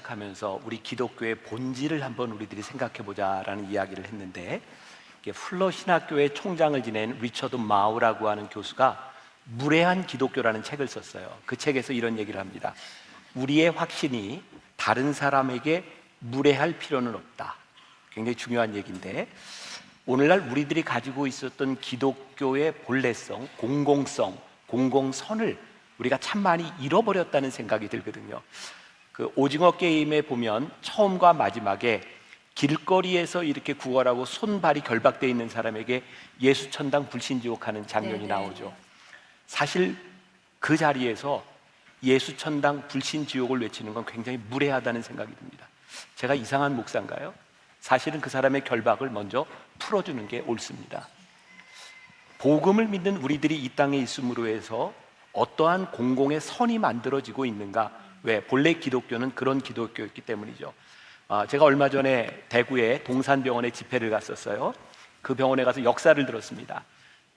시작하면서 우리 기독교의 본질을 한번 우리들이 생각해 보자라는 이야기를 했는데 플러 신학교의 총장을 지낸 리처드 마우라고 하는 교수가 무례한 기독교라는 책을 썼어요. 그 책에서 이런 얘기를 합니다. 우리의 확신이 다른 사람에게 무례할 필요는 없다. 굉장히 중요한 얘기인데 오늘날 우리들이 가지고 있었던 기독교의 본래성, 공공성, 공공선을 우리가 참 많이 잃어버렸다는 생각이 들거든요. 그 오징어 게임에 보면 처음과 마지막에 길거리에서 이렇게 구걸하고 손발이 결박돼 있는 사람에게 예수 천당 불신지옥 하는 장면이 네네. 나오죠. 사실 그 자리에서 예수 천당 불신지옥을 외치는 건 굉장히 무례하다는 생각이 듭니다. 제가 이상한 목사인가요? 사실은 그 사람의 결박을 먼저 풀어주는 게 옳습니다. 복음을 믿는 우리들이 이 땅에 있음으로 해서 어떠한 공공의 선이 만들어지고 있는가? 왜? 본래 기독교는 그런 기독교였기 때문이죠. 아, 제가 얼마 전에 대구의 동산병원에 집회를 갔었어요. 그 병원에 가서 역사를 들었습니다.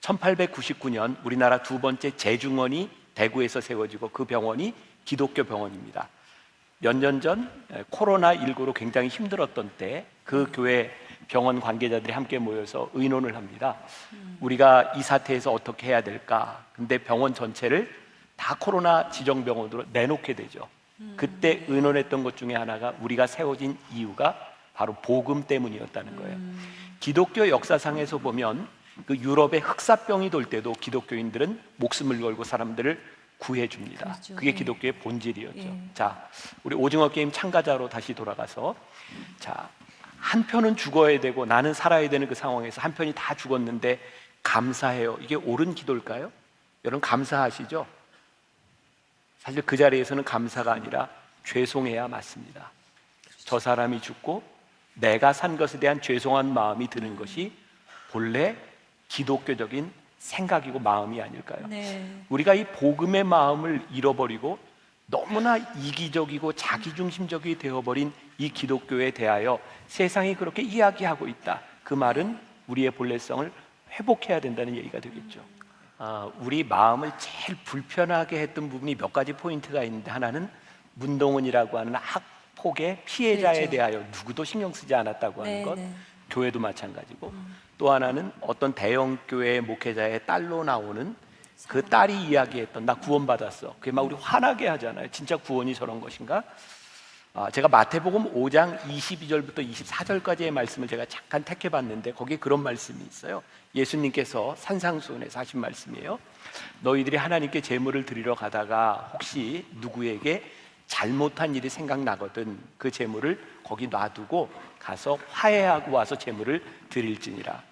1899년 우리나라 두 번째 재중원이 대구에서 세워지고 그 병원이 기독교 병원입니다. 몇 년 전 코로나 19로 굉장히 힘들었던 때 그 교회 병원 관계자들이 함께 모여서 의논을 합니다. 우리가 이 사태에서 어떻게 해야 될까? 근데 병원 전체를 다 코로나 지정 병원으로 내놓게 되죠. 그때 의논했던 것 중에 하나가 우리가 세워진 이유가 바로 복음 때문이었다는 거예요. 기독교 역사상에서 보면 그 유럽의 흑사병이 돌 때도 기독교인들은 목숨을 걸고 사람들을 구해 줍니다. 그렇죠. 그게 예. 기독교의 본질이었죠. 예. 자, 우리 오징어 게임 참가자로 다시 돌아가서 자, 한 편은 죽어야 되고 나는 살아야 되는 그 상황에서 한 편이 다 죽었는데 감사해요. 이게 옳은 기도일까요? 여러분 감사하시죠? 사실 그 자리에서는 감사가 아니라 죄송해야 맞습니다. 저 사람이 죽고 내가 산 것에 대한 죄송한 마음이 드는 것이 본래 기독교적인 생각이고 마음이 아닐까요? 네. 우리가 이 복음의 마음을 잃어버리고 너무나 이기적이고 자기중심적이 되어버린 이 기독교에 대하여 세상이 그렇게 이야기하고 있다. 그 말은 우리의 본래성을 회복해야 된다는 얘기가 되겠죠. 아, 우리 마음을 제일 불편하게 했던 부분이 몇 가지 포인트가 있는데 하나는 문동은이라고 하는 학폭의 피해자에 그렇죠. 대하여 누구도 신경 쓰지 않았다고 하는 네, 것. 네. 교회도 마찬가지고 또 하나는 어떤 대형 교회 목회자의 딸로 나오는 그 딸이 이야기했던 나 구원받았어. 그게 막 우리 화나게 하잖아요. 진짜 구원이 저런 것인가? 아, 제가 마태복음 5장 22절부터 24절까지의 말씀을 제가 잠깐 택해 봤는데 거기에 그런 말씀이 있어요. 예수님께서 산상수훈에서 하신 말씀이에요. 너희들이 하나님께 제물을 드리러 가다가 혹시 누구에게 잘못한 일이 생각나거든 그 제물을 거기 놔두고 가서 화해하고 와서 제물을 드릴지니라.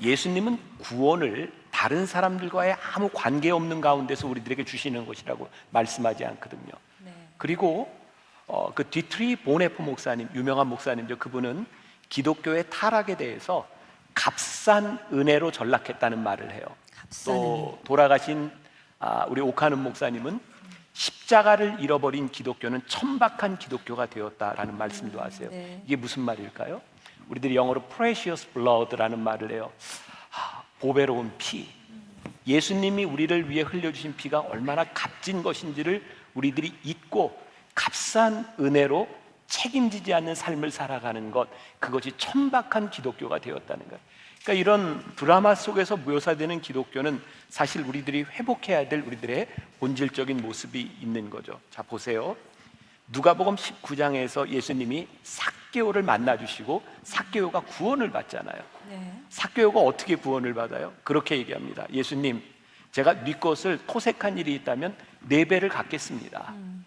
예수님은 구원을 다른 사람들과의 아무 관계 없는 가운데서 우리들에게 주시는 것이라고 말씀하지 않거든요. 네. 그리고 어, 그 디트리 보네포 목사님 유명한 목사님죠. 그분은 기독교의 타락에 대해서 값싼 은혜로 전락했다는 말을 해요. 또 돌아가신 아, 우리 오카는 목사님은 십자가를 잃어버린 기독교는 천박한 기독교가 되었다라는 말씀도 하세요. 네. 이게 무슨 말일까요? 우리들이 영어로 precious blood라는 말을 해요. 아, 보배로운 피. 예수님이 우리를 위해 흘려주신 피가 얼마나 값진 것인지를 우리들이 잊고 값싼 은혜로 책임지지 않는 삶을 살아가는 것, 그것이 천박한 기독교가 되었다는 것. 그러니까 이런 드라마 속에서 묘사되는 기독교는 사실 우리들이 회복해야 될 우리들의 본질적인 모습이 있는 거죠. 자, 보세요. 누가복음 19장에서 예수님이 삭개오를 만나 주시고 삭개오가 구원을 받잖아요. 네. 삭개오가 어떻게 구원을 받아요? 그렇게 얘기합니다. 예수님, 제가 네 것을 토색한 일이 있다면 네 배를 갚겠습니다. 아,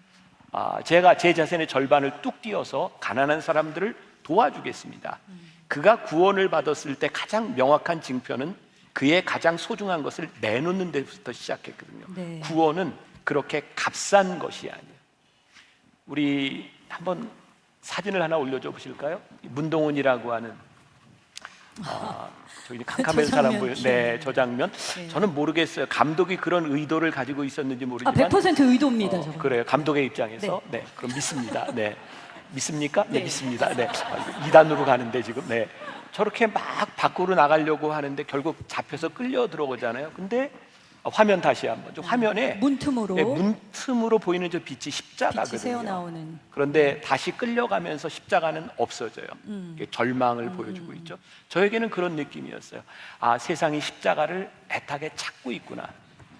제가 제 자신의 절반을 뚝 띄어서 가난한 사람들을 도와주겠습니다. 그가 구원을 받았을 때 가장 명확한 징표는 그의 가장 소중한 것을 내놓는 데부터 시작했거든요. 네. 구원은 그렇게 값싼 것이 아니에요. 우리 한번 사진을 하나 올려줘 보실까요? 문동훈이라고 하는 아, 저기 캄캄한 저 사람 장면 보여. 네, 기억나요. 저 장면. 네. 저는 모르겠어요. 감독이 그런 의도를 가지고 있었는지 아, 모르지만 100% 의도입니다, 어, 저거. 그래요. 감독의 입장에서 네. 그럼 믿습니다. 네. 믿습니까? 네, 믿습니다. 네. 아, 2단으로 가는데 지금 네. 저렇게 막 밖으로 나가려고 하는데 결국 잡혀서 끌려 들어오잖아요. 근데 아, 화면 다시 한번. 저 화면에 문틈으로 예, 문틈으로 보이는 저 빛이 빛이 십자가거든요. 새어 나오는 그런데 다시 끌려가면서 십자가는 없어져요. 음. 절망을 보여주고 있죠. 저에게는 그런 느낌이었어요. 아, 세상이 십자가를 애타게 찾고 있구나.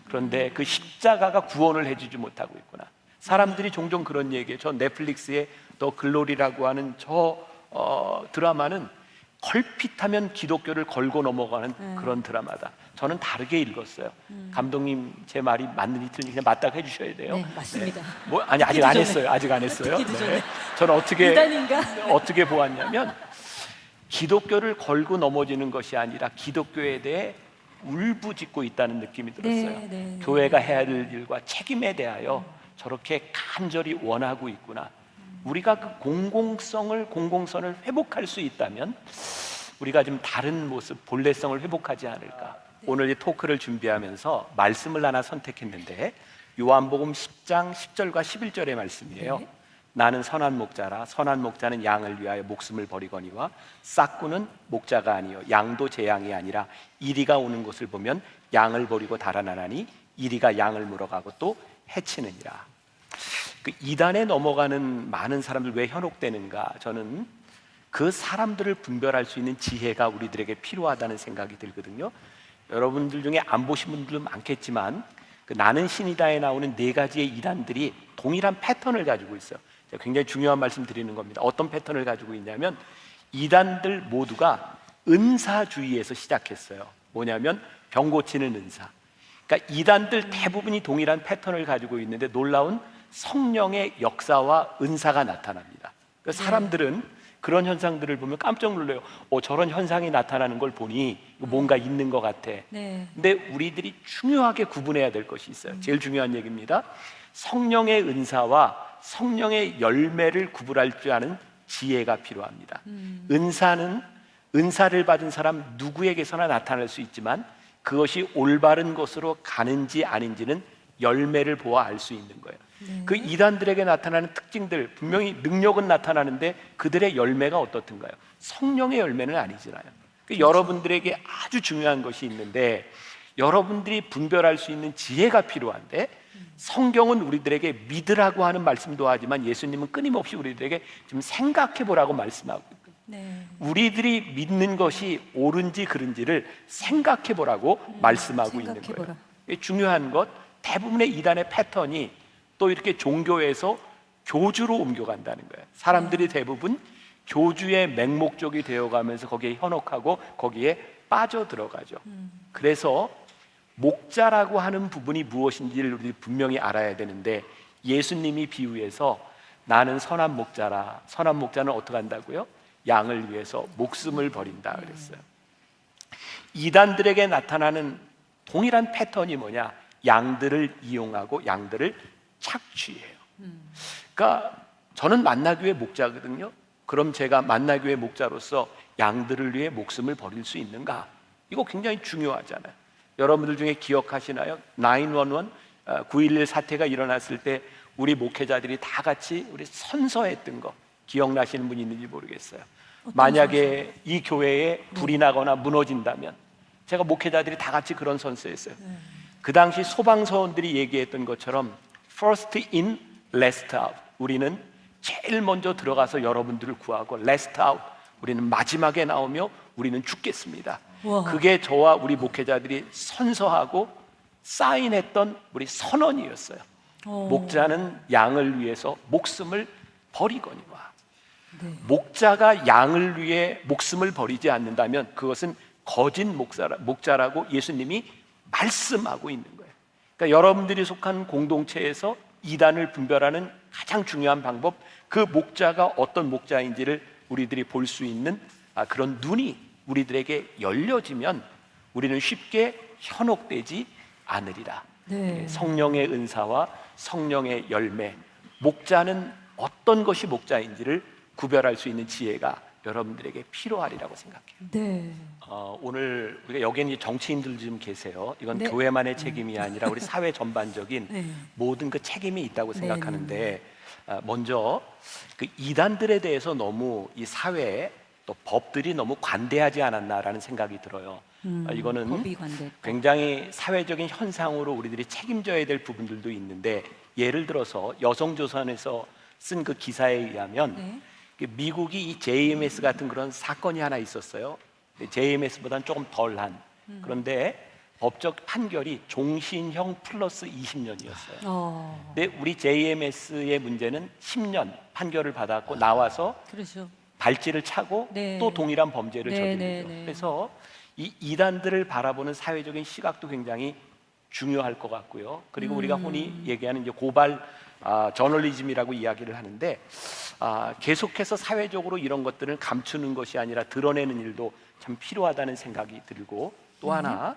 그런데 그 십자가가 구원을 해주지 못하고 있구나. 사람들이 종종 그런 얘기해요. 저 넷플릭스의 더 글로리라고 하는 저 어, 드라마는 걸핏하면 기독교를 걸고 넘어가는 네. 그런 드라마다. 저는 다르게 읽었어요. 음. 감독님 제 말이 맞는지 틀린지 그냥 맞다고 해주셔야 돼요. 네, 맞습니다. 뭐 아니 아직 안. 했어요. 아직 안 했어요. 전에. 저는 어떻게? 어떻게 보았냐면 기독교를 걸고 넘어지는 것이 아니라 기독교에 대해 울부짖고 있다는 느낌이 들었어요. 네, 네, 교회가 해야 될 일과 책임에 대하여 저렇게 간절히 원하고 있구나. 우리가 그 공공성을 공공선을 회복할 수 있다면 우리가 좀 다른 모습 본래성을 회복하지 않을까. 오늘 이 토크를 준비하면서 말씀을 하나 선택했는데 요한복음 10장 10절과 11절의 말씀이에요. 네. 나는 선한 목자라 선한 목자는 양을 위하여 목숨을 버리거니와 싹구는 목자가 아니요 양도 제 양이 아니라 이리가 오는 것을 보면 양을 버리고 달아나나니 이리가 양을 물어가고 또 해치느니라. 그 이단에 넘어가는 많은 사람들 왜 현혹되는가? 저는 그 사람들을 분별할 수 있는 지혜가 우리들에게 필요하다는 생각이 들거든요. 여러분들 중에 안 보신 분들도 많겠지만 그 나는 신이다에 나오는 네 가지의 이단들이 동일한 패턴을 가지고 있어요. 굉장히 중요한 말씀 드리는 겁니다. 어떤 패턴을 가지고 있냐면 이단들 모두가 은사주의에서 시작했어요. 뭐냐면 병 고치는 은사. 그러니까 이단들 대부분이 동일한 패턴을 가지고 있는데 놀라운 성령의 역사와 은사가 나타납니다. 그러니까 사람들은 그런 현상들을 보면 깜짝 놀래요. 어, 저런 현상이 나타나는 걸 보니 뭔가 있는 것 같아. 네. 근데 우리들이 중요하게 구분해야 될 것이 있어요. 제일 중요한 얘기입니다. 성령의 은사와 성령의 열매를 구분할 줄 아는 지혜가 필요합니다. 은사는 은사를 받은 사람 누구에게서나 나타날 수 있지만 그것이 올바른 것으로 가는지 아닌지는 열매를 보아 알 수 있는 거예요. 그 이단들에게 나타나는 특징들 분명히 능력은 나타나는데 그들의 열매가 어떻든가요? 성령의 열매는 아니잖아요. 그 여러분들에게 아주 중요한 것이 있는데 여러분들이 분별할 수 있는 지혜가 필요한데 성경은 우리들에게 믿으라고 하는 말씀도 하지만 예수님은 끊임없이 우리들에게 좀 생각해 보라고 말씀하고. 네. 우리들이 믿는 것이 옳은지 그른지를 생각해 보라고 말씀하고 있는 생각해보라. 거예요. 이게 중요한 것 대부분의 이단의 패턴이 또 이렇게 종교에서 교주로 옮겨간다는 거예요. 사람들이 대부분 교주의 맹목적이 되어가면서 거기에 현혹하고 거기에 빠져 들어가죠. 그래서 목자라고 하는 부분이 무엇인지를 우리 분명히 알아야 되는데 예수님이 비유해서 나는 선한 목자라. 선한 목자는 어떻게 한다고요? 양을 위해서 목숨을 버린다 그랬어요. 이단들에게 나타나는 동일한 패턴이 뭐냐? 양들을 이용하고 양들을 착취해요. 그러니까 저는 만나교회 목자거든요. 그럼 제가 만나교회 목자로서 양들을 위해 목숨을 버릴 수 있는가? 이거 굉장히 중요하잖아요. 여러분들 중에 기억하시나요? 911 어, 911 사태가 일어났을 때 우리 목회자들이 다 같이 우리 선서했던 거 기억나시는 분이 있는지 모르겠어요. 만약에 이 교회에 불이 나거나 무너진다면 제가 목회자들이 다 같이 그런 선서했어요. 그 당시 소방서원들이 얘기했던 것처럼 first in, last out. 우리는 제일 먼저 들어가서 여러분들을 구하고 last out. 우리는 마지막에 나오며 우리는 죽겠습니다. 와. 그게 저와 우리 목회자들이 선서하고 사인했던 우리 선언이었어요. 어. 목자는 양을 위해서 목숨을 버리거니와 네. 목자가 양을 위해 목숨을 버리지 않는다면 그것은 거짓 목자라, 목자라고 예수님이 말씀하고 있는 거예요. 그러니까 여러분들이 속한 공동체에서 이단을 분별하는 가장 중요한 방법, 그 목자가 어떤 목자인지를 우리들이 볼 수 있는 아, 그런 눈이 우리들에게 열려지면 우리는 쉽게 현혹되지 않으리라. 네. 예, 성령의 은사와 성령의 열매, 목자는 어떤 것이 목자인지를 구별할 수 있는 지혜가 여러분들에게 필요하리라고 생각해요. 네. 어, 오늘 우리가 여기는 이제 정치인들 좀 계세요. 이건 네. 교회만의 책임이 아니라 우리 사회 전반적인 네. 모든 그 책임이 있다고 네, 생각하는데 아, 먼저 그 이단들에 대해서 너무 이 사회에 또 법들이 너무 관대하지 않았나라는 생각이 들어요. 음, 아, 이거는 법이. 굉장히 사회적인 현상으로 우리들이 책임져야 될 부분들도 있는데 예를 들어서 여성조선에서 쓴 그 기사에 의하면 네. 그 미국이 이 JMS 같은 그런 사건이 하나 있었어요. JMS보다는 조금 덜한 음. 그런데 법적 판결이 종신형 플러스 20년이었어요. 어, 근데 우리 JMS의 문제는 10년 판결을 받았고 나와서 그렇죠. 발찌를 차고 네. 또 동일한 범죄를 네, 저지르죠. 네, 네. 그래서 이 이단들을 바라보는 사회적인 시각도 굉장히 중요할 것 같고요. 그리고 우리가 음. 흔히 얘기하는 이제 고발 아, 저널리즘이라고 이야기를 하는데 아, 계속해서 사회적으로 이런 것들을 감추는 것이 아니라 드러내는 일도 참 필요하다는 생각이 들고 또 음. 하나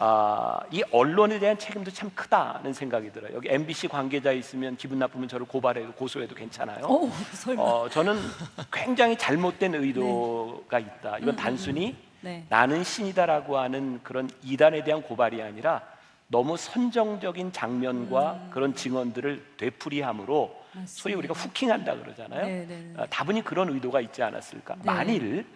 아, 이 언론에 대한 책임도 참 크다는 생각이 들어요. 여기 MBC 관계자 있으면 기분 나쁘면 저를 고발해도 고소해도 괜찮아요. 어, 설마. 어, 저는 굉장히 잘못된 의도가 있다. 이건 단순히 네. 나는 신이다라고 하는 그런 이단에 대한 고발이 아니라 너무 선정적인 장면과 그런 증언들을 되풀이함으로 음. 맞습니다. 소위 우리가 후킹한다 그러잖아요. 네, 네, 네. 어, 다분히 그런 의도가 있지 않았을까. 네. 만일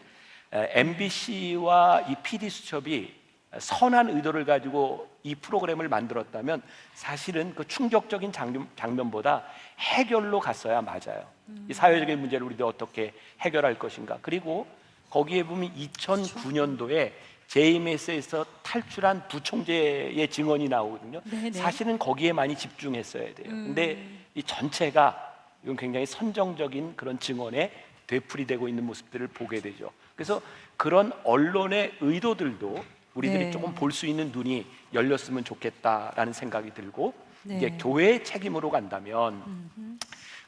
MBC와 이 PD 수첩이 선한 의도를 가지고 이 프로그램을 만들었다면 사실은 그 충격적인 장면, 장면보다 해결로 갔어야 맞아요. 음. 이 사회적인 문제를 우리가 어떻게 해결할 것인가. 그리고 거기에 보면 2009년도에 JMS에서 탈출한 부총재의 증언이 나오거든요. 네, 네. 사실은 거기에 많이 집중했어야 돼요. 근데 이 전체가 이건 굉장히 선정적인 그런 증언에 되풀이되고 있는 모습들을 보게 되죠. 그래서 그런 언론의 의도들도 우리들이 네. 조금 볼 수 있는 눈이 열렸으면 좋겠다라는 생각이 들고 네. 이게 교회의 책임으로 간다면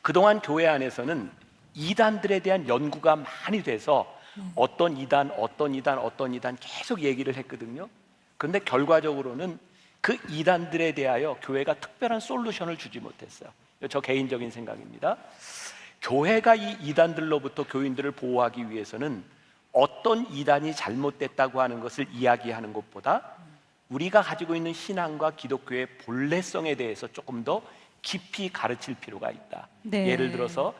그동안 교회 안에서는 이단들에 대한 연구가 많이 돼서 어떤 이단, 어떤 이단, 어떤 이단 계속 얘기를 했거든요. 그런데 결과적으로는 그 이단들에 대하여 교회가 특별한 솔루션을 주지 못했어요. 저 개인적인 생각입니다. 교회가 이 이단들로부터 교인들을 보호하기 위해서는 어떤 이단이 잘못됐다고 하는 것을 이야기하는 것보다 우리가 가지고 있는 신앙과 기독교의 본래성에 대해서 조금 더 깊이 가르칠 필요가 있다. 네. 예를 들어서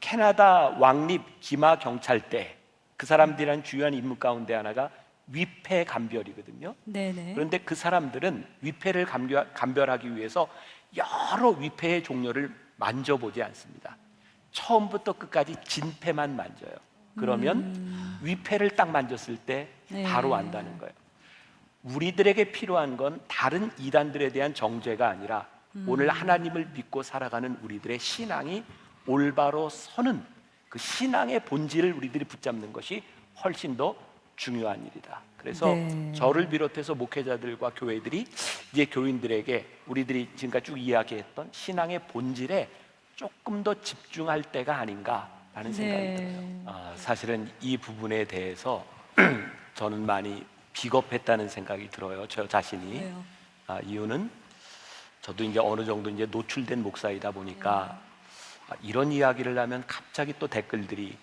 캐나다 왕립 기마 경찰대 그 사람들이란 주요한 인물 가운데 하나가 위패 감별이거든요. 네네. 그런데 그 사람들은 위패를 감겨- 감별하기 위해서 여러 위패의 종류를 만져보지 않습니다. 처음부터 끝까지 진패만 만져요. 그러면 위패를 딱 만졌을 때 네. 바로 안다는 거예요. 우리들에게 필요한 건 다른 이단들에 대한 정죄가 아니라 오늘 하나님을 믿고 살아가는 우리들의 신앙이 올바로 서는 그 신앙의 본질을 우리들이 붙잡는 것이 훨씬 더 중요한 일이다. 그래서 네. 저를 비롯해서 목회자들과 교회들이 이제 교인들에게 우리들이 지금까지 쭉 이야기했던 신앙의 본질에 조금 더 집중할 때가 아닌가라는 생각이 네. 들어요. 아, 사실은 이 부분에 대해서 저는 많이 비겁했다는 생각이 들어요. 저 자신이. 아, 이유는 저도 이제 어느 정도 이제 노출된 목사이다 보니까 아, 이런 이야기를 하면 갑자기 또 댓글들이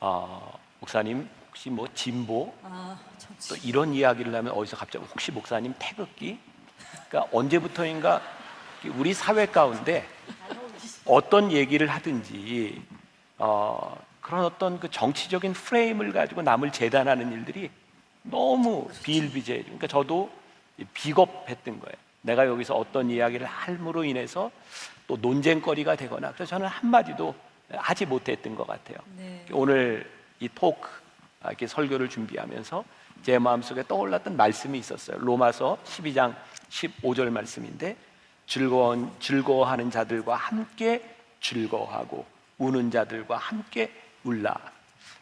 어, 목사님 혹시 뭐 진보 아, 저또 이런 이야기를 하면 어디서 갑자기 혹시 목사님 태극기? 그러니까 언제부터인가 우리 사회 가운데 어떤 얘기를 하든지 어, 그런 어떤 그 정치적인 프레임을 가지고 남을 재단하는 일들이 너무 비일비재. 그러니까 저도 비겁했던 거예요. 내가 여기서 어떤 이야기를 함으로 인해서 또 논쟁거리가 되거나 그래서 저는 한 마디도 하지 못했던 것 같아요. 네. 오늘 이 토크 아, 이렇게 설교를 준비하면서 제 마음속에 떠올랐던 말씀이 있었어요. 로마서 12장 15절 말씀인데 즐거운 즐거워하는 자들과 함께 즐거워하고 우는 자들과 함께 울라.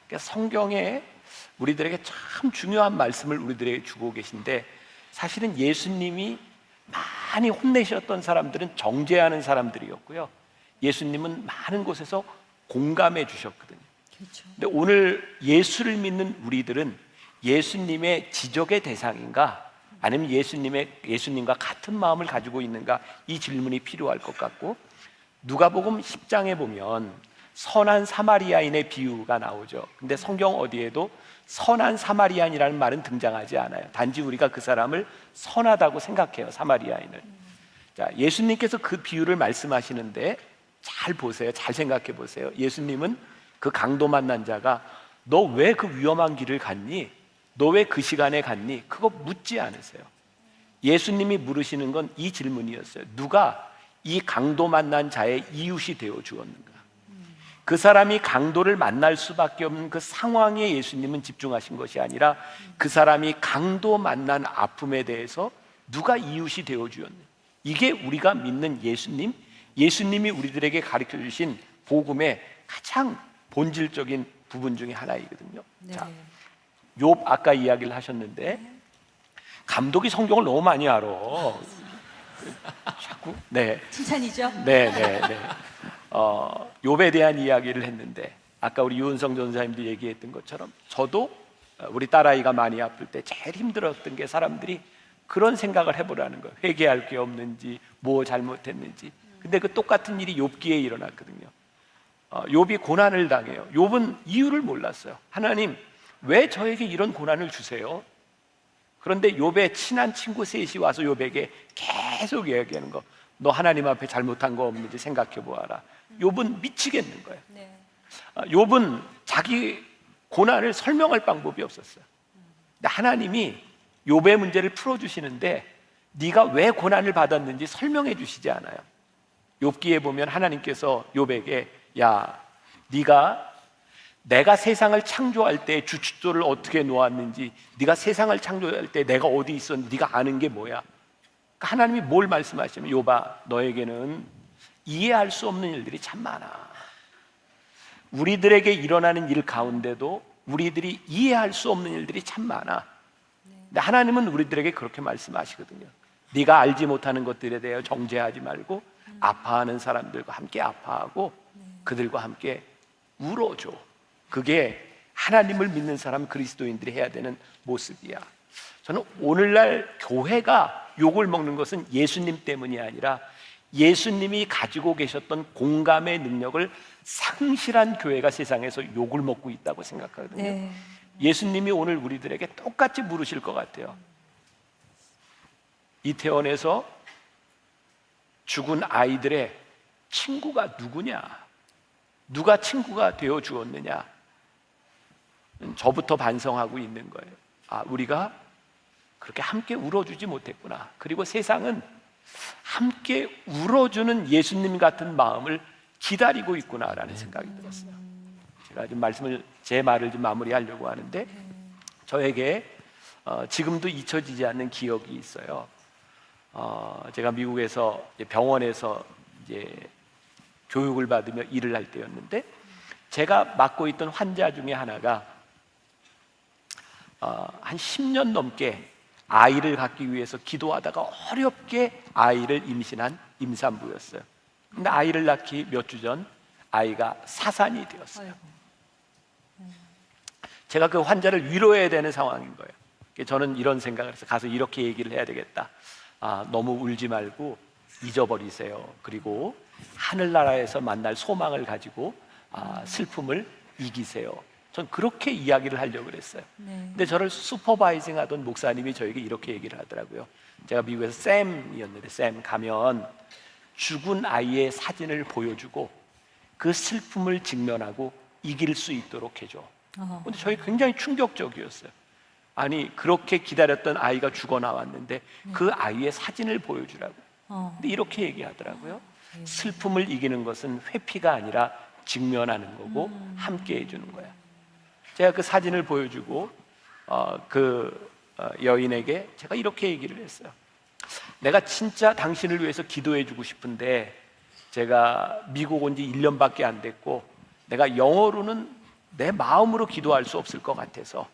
그러니까 성경에 우리들에게 참 중요한 말씀을 우리들에게 주고 계신데 사실은 예수님이 많이 혼내셨던 사람들은 정죄하는 사람들이었고요. 예수님은 많은 곳에서 공감해 주셨거든요. 그렇죠. 근데 오늘 예수를 믿는 우리들은 예수님의 지적의 대상인가 아니면 예수님의 예수님과 같은 마음을 가지고 있는가 이 질문이 필요할 것 같고 누가복음 10장에 보면 선한 사마리아인의 비유가 나오죠. 근데 성경 어디에도 선한 사마리아인이라는 말은 등장하지 않아요. 단지 우리가 그 사람을 선하다고 생각해요. 사마리아인을. 자, 예수님께서 그 비유를 말씀하시는데 잘 보세요. 잘 생각해 보세요. 예수님은 그 강도 만난 자가 너 왜 그 위험한 길을 갔니? 너 왜 그 시간에 갔니? 그거 묻지 않으세요. 예수님이 물으시는 건 이 질문이었어요. 누가 이 강도 만난 자의 이웃이 되어 주었는가? 그 사람이 강도를 만날 수밖에 없는 그 상황에 예수님은 집중하신 것이 아니라 그 사람이 강도 만난 아픔에 대해서 누가 이웃이 되어 주었는가? 이게 우리가 믿는 예수님, 예수님이 우리들에게 가르쳐 주신 복음의 가장 본질적인 부분 중에 하나이거든요. 네. 자, 욥 아까 이야기를 하셨는데 감독이 성경을 너무 많이 알아. 자꾸 네, 칭찬이죠? 네, 네, 네. 어, 욥에 대한 이야기를 했는데 아까 우리 유은성 전사님도 얘기했던 것처럼 저도 어, 우리 딸아이가 많이 아플 때 제일 힘들었던 게 사람들이 그런 생각을 해보라는 거예요. 회개할 게 없는지, 뭐 잘못했는지. 근데 그 똑같은 일이 욥기에 일어났거든요. 어, 욥이 고난을 당해요. 욥은 이유를 몰랐어요. 하나님 왜 저에게 이런 고난을 주세요? 그런데 욥의 친한 친구 셋이 와서 욥에게 계속 이야기하는 거. 너 하나님 앞에 잘못한 거 없는지 생각해 보아라. 욥은 미치겠는 거예요. 네. 아, 욥은 자기 고난을 설명할 방법이 없었어요. 하나님이 욥의 문제를 풀어 주시는데 네가 왜 고난을 받았는지 설명해 주시지 않아요. 욥기에 보면 하나님께서 욥에게 야, 네가 내가 세상을 창조할 때 주춧돌을 어떻게 놓았는지 네가 세상을 창조할 때 내가 어디 있었는지 네가 아는 게 뭐야? 그러니까 하나님이 뭘 말씀하시면 욥아 너에게는 이해할 수 없는 일들이 참 많아. 우리들에게 일어나는 일 가운데도 우리들이 이해할 수 없는 일들이 참 많아. 근데 하나님은 우리들에게 그렇게 말씀하시거든요. 네가 알지 못하는 것들에 대해 정죄하지 말고 아파하는 사람들과 함께 아파하고 그들과 함께 울어줘. 그게 하나님을 믿는 사람 그리스도인들이 해야 되는 모습이야. 저는 오늘날 교회가 욕을 먹는 것은 예수님 때문이 아니라 예수님이 가지고 계셨던 공감의 능력을 상실한 교회가 세상에서 욕을 먹고 있다고 생각하거든요. 네. 예수님이 오늘 우리들에게 똑같이 물으실 것 같아요. 이태원에서 죽은 아이들의 친구가 누구냐? 누가 친구가 되어 주었느냐? 저부터 반성하고 있는 거예요. 아, 우리가 그렇게 함께 울어주지 못했구나. 그리고 세상은 함께 울어주는 예수님 같은 마음을 기다리고 있구나라는 생각이 들었어요. 제가 좀 말씀을 제 말을 좀 마무리하려고 하는데 저에게 어, 지금도 잊혀지지 않는 기억이 있어요. 어, 제가 미국에서 병원에서 이제 교육을 받으며 일을 할 때였는데 제가 맡고 있던 환자 중에 하나가 어, 한 10년 넘게 아이를 갖기 위해서 기도하다가 어렵게 아이를 임신한 임산부였어요. 근데 아이를 낳기 몇 주 전 아이가 사산이 되었어요. 아이고. 제가 그 환자를 위로해야 되는 상황인 거예요. 그래서 저는 이런 생각을 해서 가서 이렇게 얘기를 해야 되겠다. 아, 너무 울지 말고 잊어버리세요. 그리고 하늘나라에서 만날 소망을 가지고 아, 슬픔을 이기세요. 전 그렇게 이야기를 하려고 그랬어요. 네. 근데 저를 슈퍼바이징 하던 목사님이 저에게 이렇게 얘기를 하더라고요. 제가 미국에서 샘이었는데 샘 가면 죽은 아이의 사진을 보여주고 그 슬픔을 직면하고 이길 수 있도록 해줘. 어. 근데 저희 굉장히 충격적이었어요. 아니 그렇게 기다렸던 아이가 죽어 나왔는데 그 아이의 사진을 보여주라고. 어. 근데 이렇게 얘기하더라고요. 슬픔을 이기는 것은 회피가 아니라 직면하는 거고 함께 해주는 거야. 제가 그 사진을 보여주고 어, 그 어, 여인에게 제가 이렇게 얘기를 했어요. 내가 진짜 당신을 위해서 기도해 주고 싶은데 제가 미국 온 지 1년밖에 안 됐고 내가 영어로는 내 마음으로 기도할 수 없을 것 같아서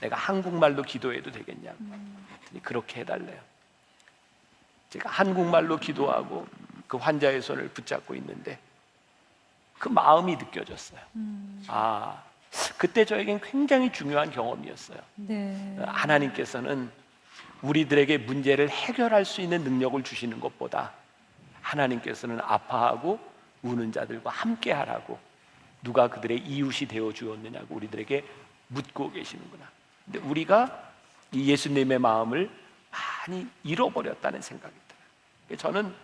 내가 한국말로 기도해도 되겠냐고. 그랬더니 그렇게 해달래요. 제가 한국말로 기도하고 그 환자의 손을 붙잡고 있는데 그 마음이 느껴졌어요. 아, 그때 저에겐 굉장히 중요한 경험이었어요. 네. 하나님께서는 우리들에게 문제를 해결할 수 있는 능력을 주시는 것보다 하나님께서는 아파하고 우는 자들과 함께 하라고 누가 그들의 이웃이 되어 주었느냐고 우리들에게 묻고 계시는구나. 근데 우리가 이 예수님의 마음을 많이 잃어버렸다는 생각이 들어요. 저는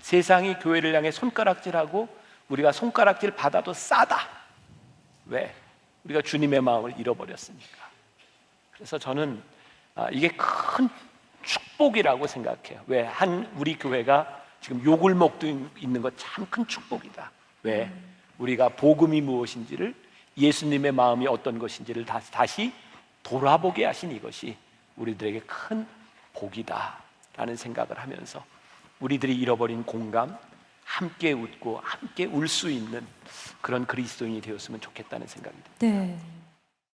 세상이 교회를 향해 손가락질하고 우리가 손가락질 받아도 싸다. 왜? 우리가 주님의 마음을 잃어버렸습니까? 그래서 저는 아, 이게 큰 축복이라고 생각해요. 왜 한 우리 교회가 지금 요굴목도 있는 것 참 큰 축복이다. 왜 우리가 복음이 무엇인지를 예수님의 마음이 어떤 것인지를 다- 다시 돌아보게 하신 이것이 우리들에게 큰 복이다라는 생각을 하면서 우리들이 잃어버린 공감, 함께 웃고 함께 울 수 있는 그런 그리스도인이 되었으면 좋겠다는 생각이 듭니다. 네.